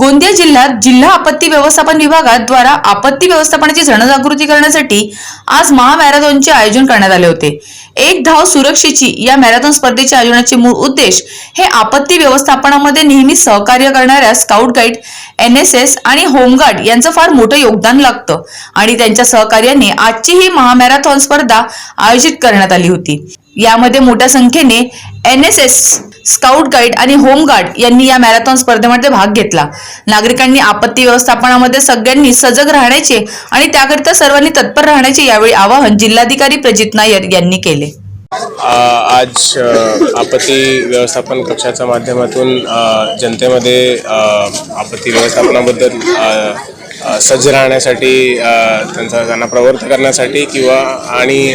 गोंदिया जिल्ह्यात जिल्हा आपत्ती व्यवस्थापन विभागात द्वारा आपत्ती व्यवस्थापनाची जनजागृती करण्यासाठी आज महामॅरेथॉनचे आयोजन करण्यात आले होते. एक धाव सुरक्षेची या मॅरेथॉन स्पर्धेच्या आयोजनाचे मूळ उद्देश हे आपत्ती व्यवस्थापनामध्ये नेहमी सहकार्य करणाऱ्या scout guide N S S आणि होमगार्ड यांचं फार मोठं योगदान लागतं आणि त्यांच्या सहकार्याने आजची ही महामॅरेथॉन स्पर्धा आयोजित करण्यात आली होती. यामध्ये मोठ्या संख्येने N S S scout guide आणि होमगार्ड यांनी या मॅरेथॉन स्पर्धेमध्ये भाग घेतला. नागरिकांनी आपत्ती व्यवस्थापनामध्ये सगळ्यांनी सजग राहण्याचे आणि त्याकरिता सर्वांनी तत्पर राहण्याचे यावेळी आवाहन जिल्हाधिकारी प्रजित नायर यांनी केले. आज आपत्ती व्यवस्थापन कक्षाच्या माध्यमातून जनतेमध्ये आपत्ती व्यवस्थापनाबद्दल सज्ज राहण्यासाठी त्यांचा त्यांना प्रवृत्त करण्यासाठी किंवा आणि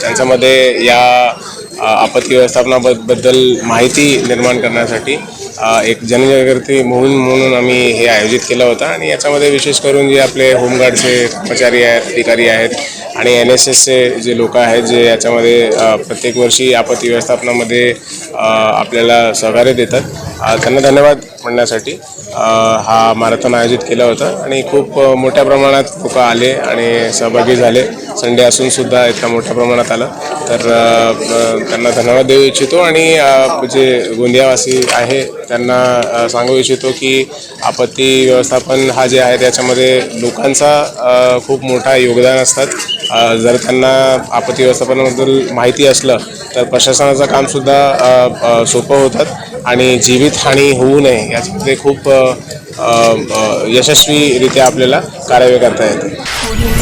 त्यांच्यामध्ये या आपत्ती व्यवस्थापनाबद्दल माहिती निर्माण करण्यासाठी एक जनजागृती मोहीम म्हणून आम्ही हे आयोजित केलं होतं आणि याच्यामध्ये विशेष करून जे आपले होमगार्डचे कर्मचारी आहेत अधिकारी आहेत आणि एन एस एसचे जे लोक आहेत जे याच्यामध्ये प्रत्येक वर्षी आपत्ती व्यवस्थापनामध्ये आपल्याला सहकार्य देतात. त्यांना धन्यवाद म्हणण्यासाठी हा मॅरेथॉन आयोजित केला होता आणि खूप मोठ्या प्रमाणात लोक आले आणि सहभागी झाले. संडे असून सुद्धा इतक्या मोठ्या प्रमाणात आलं. तर त्यांना धन्यवाद देऊ इच्छितो आणि जे गोंदियावासी आहे त्यांना सांगू इच्छितो की आपत्ती व्यवस्थापन हा जे आहे त्याच्यामध्ये लोकांचा खूप मोठा योगदान असतात. जर त्यांना आपत्ती व्यवस्थापनाबद्दल माहिती असलं तर प्रशासनाचं कामसुद्धा सोपं होतात आणि जीवितहानी होऊ नये याच्यामध्ये खूप यशस्वीरित्या आपल्याला कार्यवाही करता येते.